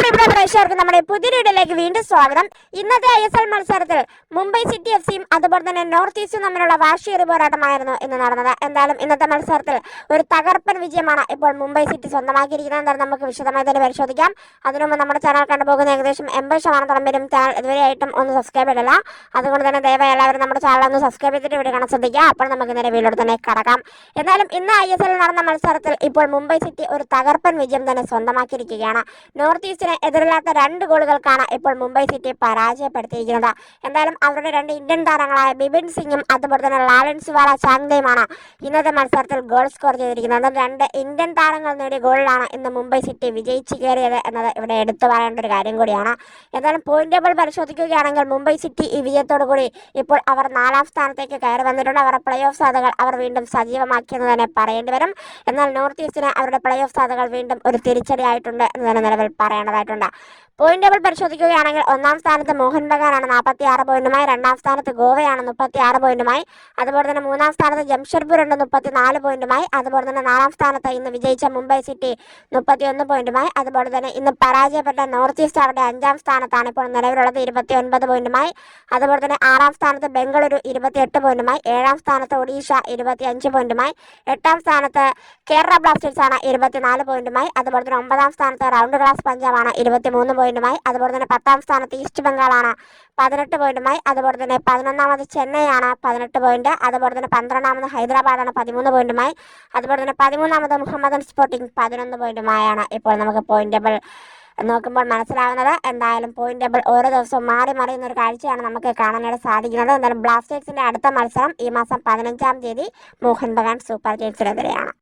പ്രിയപ്പെട്ട പ്രേക്ഷകർക്ക് നമ്മുടെ പുതിയ വീഡിയോയിലേക്ക് വീണ്ടും സ്വാഗതം. ഇന്നത്തെ ഐ എസ് എൽ മത്സരത്തിൽ മുംബൈ സിറ്റി എഫ് സിയും അതുപോലെ തന്നെ നോർത്ത് ഈസ്റ്റും തമ്മിലുള്ള വാശിയേറിയ പോരാട്ടമായിരുന്നു ഇന്ന് നടന്നത്. എന്തായാലും ഇന്നത്തെ മത്സരത്തിൽ ഒരു തകർപ്പൻ വിജയമാണ് ഇപ്പോൾ മുംബൈ സിറ്റി സ്വന്തമാക്കിയിരിക്കുന്നത്. എന്തായാലും നമുക്ക് വിശദമായി തന്നെ പരിശോധിക്കാം. അതിനു മുമ്പ് നമ്മുടെ ചാനൽ കണ്ടുപോകുന്ന ഏകദേശം എൺപത് ശതമാനത്തോളം പേരും ചാനൽ ഇതുവരെയായിട്ടും ഒന്ന് സബ്സ്ക്രൈബ് ചെയ്തില്ല അതുകൊണ്ട് തന്നെ ദയവായി എല്ലാവരും നമ്മുടെ ചാനൽ ഒന്ന് സബ്സ്ക്രൈബ് ചെയ്തിട്ട് വീഡിയോ കാണാൻ ശ്രദ്ധിക്കുക. അപ്പോൾ നമുക്ക് നേരെ വീഡിയോയുടെ തന്നെ കടക്കാം. എന്നാലും ഇന്ന് ഐ എസ് എൽ നടന്ന മത്സരത്തിൽ ഇപ്പോൾ മുംബൈ സിറ്റി ഒരു തകർപ്പൻ വിജയം തന്നെ സ്വന്തമാക്കിയിരിക്കുകയാണ്. നോർത്ത് ഈസ്റ്റിന് എതിരില്ലാത്ത രണ്ട് ഗോളുകൾക്കാണ് ഇപ്പോൾ മുംബൈ സിറ്റി പരാജയപ്പെടുത്തിയിരിക്കുന്നത്. എന്തായാലും അവരുടെ രണ്ട് ഇന്ത്യൻ താരങ്ങളായ ബിപിൻ സിംഗും അതുപോലെ തന്നെ ലാലൻസ് വാല ചാങ്തയുമാണ് ഇന്നത്തെ മത്സരത്തിൽ ഗോൾ സ്കോർ ചെയ്തിരിക്കുന്നത്. രണ്ട് ഇന്ത്യൻ താരങ്ങൾ നേടിയ ഗോളിലാണ് ഇന്ന് മുംബൈ സിറ്റി വിജയിച്ചു കയറിയത് എന്നത് ഇവിടെ എടുത്തു പറയേണ്ട ഒരു കാര്യം കൂടിയാണ്. എന്തായാലും പോയിന്റ് ടേബിൾ പരിശോധിക്കുകയാണെങ്കിൽ മുംബൈ സിറ്റി ഈ വിജയത്തോടു കൂടി ഇപ്പോൾ അവർ നാലാം സ്ഥാനത്തേക്ക് കയറി വന്നിട്ടുണ്ട്. അവരുടെ പ്ലേ ഓഫ് സാധ്യതകൾ അവർ വീണ്ടും സജീവമാക്കിയെന്ന് തന്നെ പറയേണ്ടി വരും. എന്നാൽ നോർത്ത് ഈസ്റ്റിന് അവരുടെ പ്ലേ ഓഫ് സാധ്യതകൾ വീണ്ടും ഒരു തിരിച്ചടിയായിട്ടുണ്ട് എന്ന് തന്നെ നിലവിൽ 真的 പോയിന്റ് ടേബിൾ പരിശോധിക്കുകയാണെങ്കിൽ ഒന്നാം സ്ഥാനത്ത് മോഹൻ ബഗാനാണ് നാൽപ്പത്തി ആറ് പോയിന്റുമായി രണ്ടാം സ്ഥാനത്ത് ഗോവയാണ് മുപ്പത്തി ആറ് പോയിന്റുമായി അതുപോലെ തന്നെ മൂന്നാം സ്ഥാനത്ത് ജംഷഡ്പൂർ ഉണ്ട് മുപ്പത്തി നാല് പോയിന്റുമായി അതുപോലെ തന്നെ നാലാം സ്ഥാനത്ത് ഇന്ന് വിജയിച്ച മുംബൈ സിറ്റി മുപ്പത്തി ഒന്ന് പോയിന്റുമായി അതുപോലെ തന്നെ ഇന്ന് പരാജയപ്പെട്ട നോർത്ത് ഈസ്റ്റ് അവരുടെ അഞ്ചാം സ്ഥാനത്താണ് ഇപ്പോൾ നിലവിലുള്ളത് ഇരുപത്തി ഒൻപത് പോയിന്റുമായി അതുപോലെ തന്നെ ആറാം സ്ഥാനത്ത് ബംഗളൂരു ഇരുപത്തിയെട്ട് പോയിന്റുമായി ഏഴാം സ്ഥാനത്ത് ഒഡീഷ ഇരുപത്തി അഞ്ച് പോയിന്റുമായി എട്ടാം സ്ഥാനത്ത് കേരള ബ്ലാസ്റ്റേഴ്സ് ആണ് ഇരുപത്തിനാല് പോയിന്റുമായി അതുപോലെ തന്നെ ഒമ്പതാം സ്ഥാനത്ത് റൗണ്ട് ഗ്ലാസ് പഞ്ചാബാണ് ഇരുപത്തിമൂന്ന് പോയിന്റുമായി അതുപോലെ തന്നെ പത്താം സ്ഥാനത്ത് ഈസ്റ്റ് ബംഗാളാണ് പതിനെട്ട് പോയിന്റുമായി അതുപോലെ തന്നെ പതിനൊന്നാമത് ചെന്നൈയാണ് പതിനെട്ട് പോയിന്റ്. അതുപോലെ തന്നെ പന്ത്രണ്ടാമത് ഹൈദരാബാദാണ് പതിമൂന്ന് പോയിന്റുമായി. അതുപോലെ തന്നെ പതിമൂന്നാമത് മുഹമ്മദൻ സ്പോർട്ടിംഗ് പതിനൊന്ന് പോയിന്റുമായാണ് ഇപ്പോൾ നമുക്ക് പോയിന്റ് ടേബിൾ നോക്കുമ്പോൾ മനസ്സിലാവുന്നത്. എന്തായാലും പോയിന്റ് ടേബിൾ ഓരോ ദിവസവും മാറി മറിയുന്ന ഒരു കാഴ്ചയാണ് നമുക്ക് കാണാനായിട്ട് സാധിക്കുന്നത്. എന്തായാലും ബ്ലാസ്റ്റേഴ്സിന്റെ അടുത്ത മത്സരം ഈ മാസം പതിനഞ്ചാം തീയതി മോഹൻ ബഗാൻ സൂപ്പർ കിങ്സിനെതിരെയാണ്